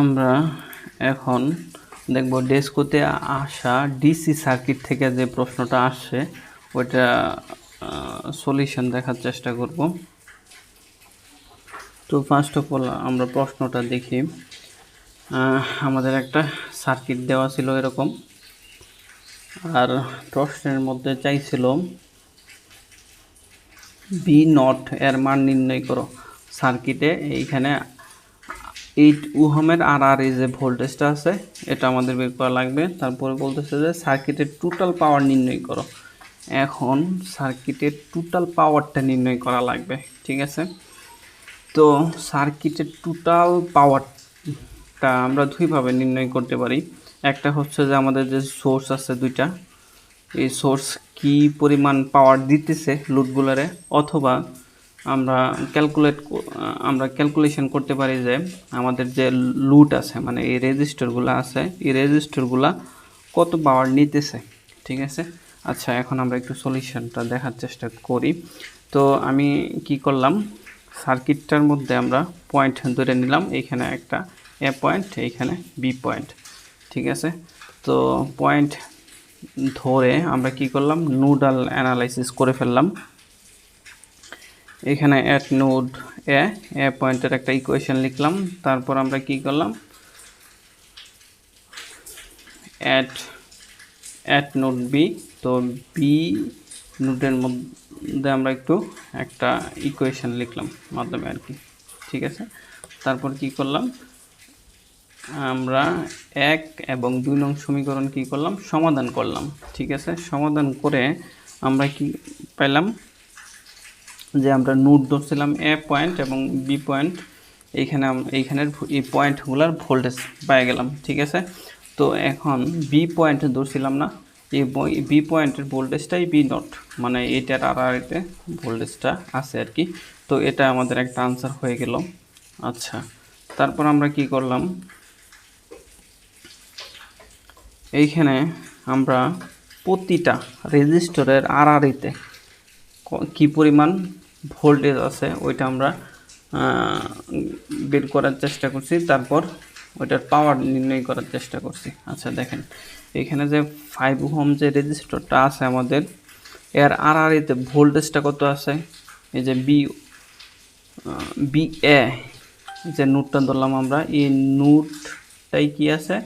আমরা এখন দেখব ডেস্কোতে আসা ডিসি সার্কিট থেকে যে প্রশ্নটা আসছে, ওইটা সলিউশন দেখার চেষ্টা করব। তো ফার্স্ট অফ অল আমরা প্রশ্নটা দেখি। আমাদের একটা সার্কিট দেওয়া ছিল এরকম। আর প্রশ্নের মধ্যে চাইছিল, বি নট এর মান নির্ণয় করো। সার্কিটে এইখানে এইট উহমের আর আর এই যে ভোল্টেজটা আছে, এটা আমাদের বের করা লাগবে। তারপরে বলতেছে যে, সার্কিটের টোটাল পাওয়ার নির্ণয় করো। এখন সার্কিটের টোটাল পাওয়ারটা নির্ণয় করা লাগবে, ঠিক আছে? তো সার্কিটের টোটাল পাওয়ারটা আমরা দুইভাবে নির্ণয় করতে পারি। একটা হচ্ছে যে, আমাদের যে সোর্স আছে দুইটা, এই সোর্স কি পরিমাণ পাওয়ার দিতেছে লোডগুলারে অথবা আমরা ক্যালকুলেট আমরা ক্যালকুলেশন করতে পারি যে আমাদের যে লুট আছে মানে এই রেজিস্টারগুলো আছে, এই রেজিস্টারগুলা কত পাওয়ার নিতেছে, ঠিক আছে? আচ্ছা এখন আমরা একটু সলিউশনটা দেখার চেষ্টা করি। তো আমি কি করলাম সার্কিটটার মধ্যে আমরা পয়েন্ট ধরে নিলাম এইখানে একটা এ পয়েন্ট এইখানে বি পয়েন্ট ঠিক আছে? তো পয়েন্ট ধরে আমরা কি করলাম নুডাল অ্যানালাইসিস করে ফেললাম। এখানে অ্যাট নোড এ এ পয়েন্টের একটা ইকুয়েশন লিখলাম। তারপর আমরা কি করলাম? অ্যাট অ্যাট নোড বি তো বি নোডের মধ্যে আমরা একটু একটা ইকুয়েশন লিখলাম মাধ্যমে আর কি। ঠিক আছে? তারপর কি করলাম? আমরা এক এবং দুই নং সমীকরণ কি করলাম? সমাধান করলাম। ঠিক আছে? সমাধান করে আমরা কি পেলাম যে আমরা নোট ধরছিলাম এ পয়েন্ট এবং বি পয়েন্ট এইখানে এইখানের এই পয়েন্টগুলোর ভোল্টেজ পেয়ে গেলাম, ঠিক আছে? তো এখন বি পয়েন্ট ধরছিলাম না, এই বি পয়েন্টের ভোল্টেজটাই বি নট মানে এটার এতে ভোল্টেজটা আছে আর কি। তো এটা আমাদের একটা আনসার হয়ে গেল। আচ্ছা তারপর আমরা কি করলাম? এইখানে আমরা প্রতিটা রেজিস্টরের এতে কী পরিমাণ ভোল্টেজ আছে, ওইটা আমরা বের করার চেষ্টা করছি, তারপর ওইটার পাওয়ার নির্ণয় করার চেষ্টা করছি। আচ্ছা দেখেন, এখানে যে ফাইভ হোম যে রেজিস্টরটা আছে আমাদের, এর আর আর এতে ভোল্টেজটা কত আছে? এই যে বি বি এ যে নোটটা ধরলাম আমরা, এই নোটটাই কি আছে?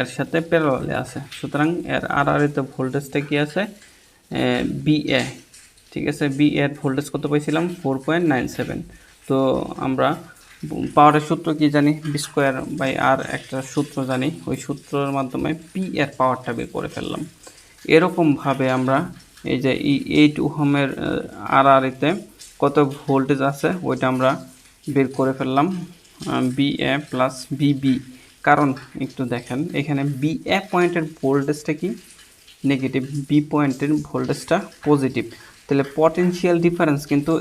এর সাথে প্যারালে আছে। সুতরাং এর আর আর এতে ভোল্টেজটা কি আছে? বি এ ঠিক আছে বি এর ভোল্টেজ কত পাইছিলাম? ফোর পয়েন্ট নাইন সেভেন তো আমরা, পাওয়ারের সূত্র কি জানি? বি স্কোয়ার বাই আর একটা সূত্র জানি। ওই সূত্রের মাধ্যমে পি এর পাওয়ারটা বের করে ফেললাম। এরকমভাবে আমরা এই যে ই এইট ওহমের আর আর এতে কত ভোল্টেজ আছে, ওইটা আমরা বের করে ফেললাম বি এ প্লাস বিবি কারণ একটু দেখেন, এখানে বি এ পয়েন্টের ভোল্টেজটা কি? নেগেটিভ বি পয়েন্টের ভোল্টেজটা পজিটিভ তাহলে পটেনশিয়াল ডিফারেন্স কিন্তু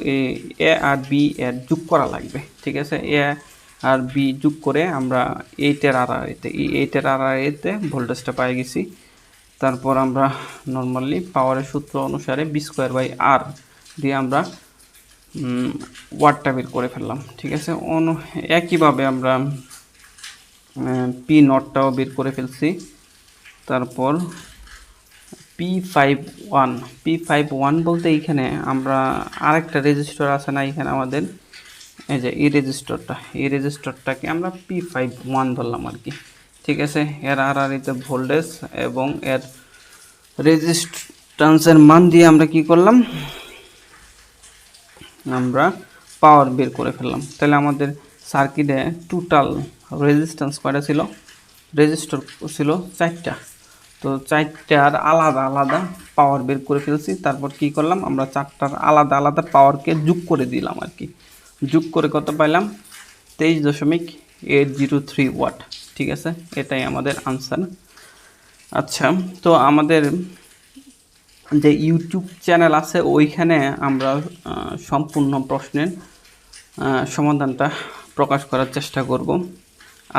এ আর বি এর যোগ করা লাগবে, ঠিক আছে? এ আর বি যোগ করে আমরা এইটের আর আর এতে এই এইটের আর আর এতে ভোল্টেজটা পাই গেছি। তারপর আমরা নর্মালি পাওয়ারের সূত্র অনুসারে বি স্কোয়ার বাই আর দিয়ে আমরা ওয়াটটা বের করে ফেললাম, ঠিক আছে? অনু, একইভাবে আমরা পি নটটাও বের করে ফেলছি। তারপর P five one P five one বলতে এইখানে আমরা আরেকটা রেজিস্টার আছে না এখানে আমাদের? এই যে এই রেজিস্টারটা এই রেজিস্টারটাকে আমরা পি ফাইভ ওয়ান ধরলাম আর কি। ঠিক আছে? এর আর আর এতে ভোল্টেজ এবং এর রেজিস্ট্যান্সের মান দিয়ে আমরা কি করলাম? আমরা পাওয়ার বের করে ফেললাম। তাহলে আমাদের সার্কিটে টোটাল রেজিস্ট্যান্স কয়টা ছিল? রেজিস্টার ছিল চারটা। তো চারটার আলাদা আলাদা পাওয়ার বের করে ফেলছি। তারপর কি করলাম? আমরা চারটার আলাদা আলাদা পাওয়ারকে যোগ করে দিলাম আর কি। যোগ করে কত পাইলাম? তেইশ দশমিক এইট জিরো থ্রি ওয়াট, ঠিক আছে? এটাই আমাদের আনসার আচ্ছা তো আমাদের যে ইউটিউব চ্যানেল আছে, ওইখানে আমরা সম্পূর্ণ প্রশ্নের সমাধানটা প্রকাশ করার চেষ্টা করব।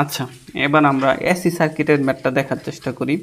আচ্ছা এবার আমরা এসি সার্কিটের ম্যাটটা দেখার চেষ্টা করি।